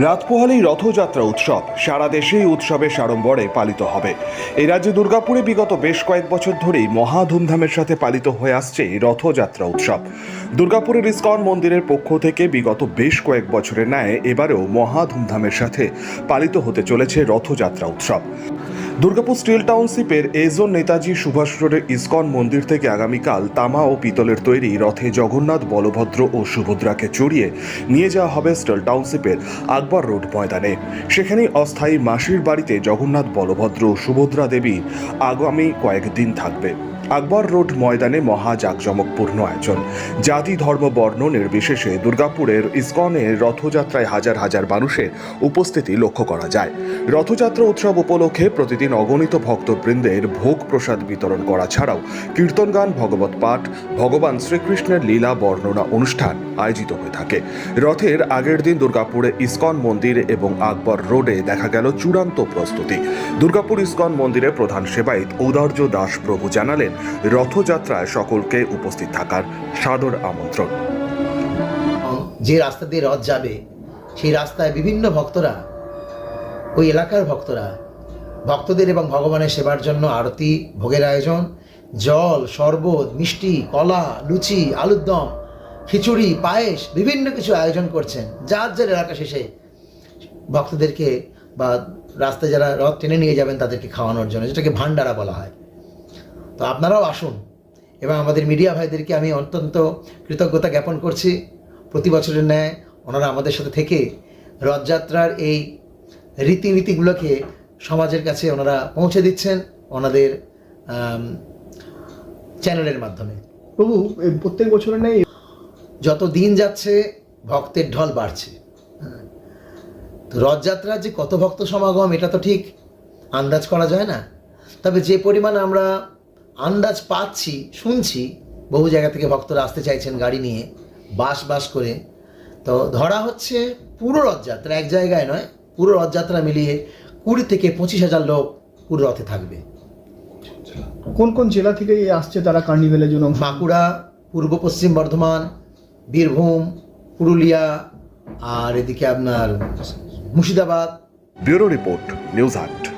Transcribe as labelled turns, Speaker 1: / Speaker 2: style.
Speaker 1: রাত পোহালেই রথযাত্রা উৎসব সারা দেশেই উৎসবের সাড়ম্বরে পালিত হবে। এই রাজ্যে দুর্গাপুরে বিগত বেশ কয়েক বছর ধরেই মহা ধুমধামের সাথে পালিত হয়ে আসছে রথযাত্রা উৎসব। দুর্গাপুরের ইস্কন মন্দিরের পক্ষ থেকে বিগত বেশ কয়েক বছরের ন্যায় এবারেও মহা ধুমধামের সাথে পালিত হতে চলেছে রথযাত্রা উৎসব। Durgapur steel টাউনশিপের A zone Netaji Subhash road ISKCON মন্দির থেকে আগামীকাল তামা ও পিতলের তৈরি রথে জগন্নাথ, বলভদ্র ও সুভদ্রাকে চড়িয়ে নিয়ে যাওয়া হবে স্টিল টাউনশিপের আকবর রোড ময়দানে। সেখানেই অস্থায়ী মাসির বাড়িতে জগন্নাথ বলভদ্র সুভদ্রা দেবী আগামী কয়েকদিন থাকবে। আকবর রোড ময়দানে মহা জাঁকজমকপূর্ণ আয়োজন। জাতি, ধর্ম, বর্ণ নির্বিশেষে দুর্গাপুরের ইস্কনের রথযাত্রায় হাজার হাজার মানুষের উপস্থিতি লক্ষ্য করা যায়। রথযাত্রা উৎসব উপলক্ষে প্রতিদিন অগণিত ভক্তবৃন্দের ভোগ প্রসাদ বিতরণ করা ছাড়াও কীর্তন গান, ভগবত পাঠ, ভগবান শ্রীকৃষ্ণের লীলা বর্ণনা অনুষ্ঠান আয়োজিত হয়ে থাকে। রথের আগের দিন দুর্গাপুরে ইস্কন মন্দির এবং আকবর রোডে দেখা গেল চূড়ান্ত প্রস্তুতি। দুর্গাপুর ইস্কন মন্দিরের প্রধান সেবায়িত ঔদার্য দাস প্রভু জানালেন রথযাত্রায় সকলকে উপস্থিত থাকার সাদর আমন্ত্রণ।
Speaker 2: যে রাস্তা দিয়ে রথ যাবে, সেই রাস্তায় বিভিন্ন ভক্তরা, ওই এলাকার ভক্তরা, ভক্তদের এবং ভগবানের সেবার জন্য আরতি, ভোগের আয়োজন, জল, শরবত, মিষ্টি, কলা, লুচি আলুর দম খিচুড়ি, পায়েস, বিভিন্ন কিছু আয়োজন করছেন। যার যার এলাকা শেষে ভক্তদেরকে বা রাস্তায় যারা রথ টেনে নিয়ে যাবেন, তাদেরকে খাওয়ানোর জন্য, যেটাকে ভান্ডারা বলা হয়। তো আপনারাও আসুন। এবং আমাদের মিডিয়া ভাইদেরকে আমি অত্যন্ত কৃতজ্ঞতা জ্ঞাপন করছি। প্রতি বছরের ন্যায় ওনারা আমাদের সাথে থেকে রথযাত্রার এই রীতিনীতিগুলোকে সমাজের কাছে ওনারা পৌঁছে দিচ্ছেন ওনাদের চ্যানেলের মাধ্যমে।
Speaker 3: প্রভু প্রত্যেক বছরের নেই
Speaker 2: যত দিন যাচ্ছে ভক্তের ঢল বাড়ছে। হ্যাঁ। তো রথযাত্রার যে কত ভক্ত সমাগম এটা তো ঠিক আন্দাজ করা যায় না। তবে যে পরিমাণ আমরা আন্দাজ পাচ্ছি শুনছি বহু জায়গা থেকে ভক্তরা আসতে চাইছেন গাড়ি নিয়ে বাস বাস করে। তো ধরা হচ্ছে পুরো রথযাত্রা এক জায়গায় নয় পুরো রথযাত্রা মিলিয়ে কুড়ি থেকে পঁচিশ হাজার লোক পুরো রথে থাকবে।
Speaker 3: কোন কোন জেলা থেকে এই আসছে তারা কার্নিভেলের জন্য
Speaker 2: বাঁকুড়া পূর্ব পশ্চিম বর্ধমান বীরভূম পুরুলিয়া আর এদিকে আপনার মুর্শিদাবাদ।
Speaker 1: ব্যুরো রিপোর্ট নিউজ আট।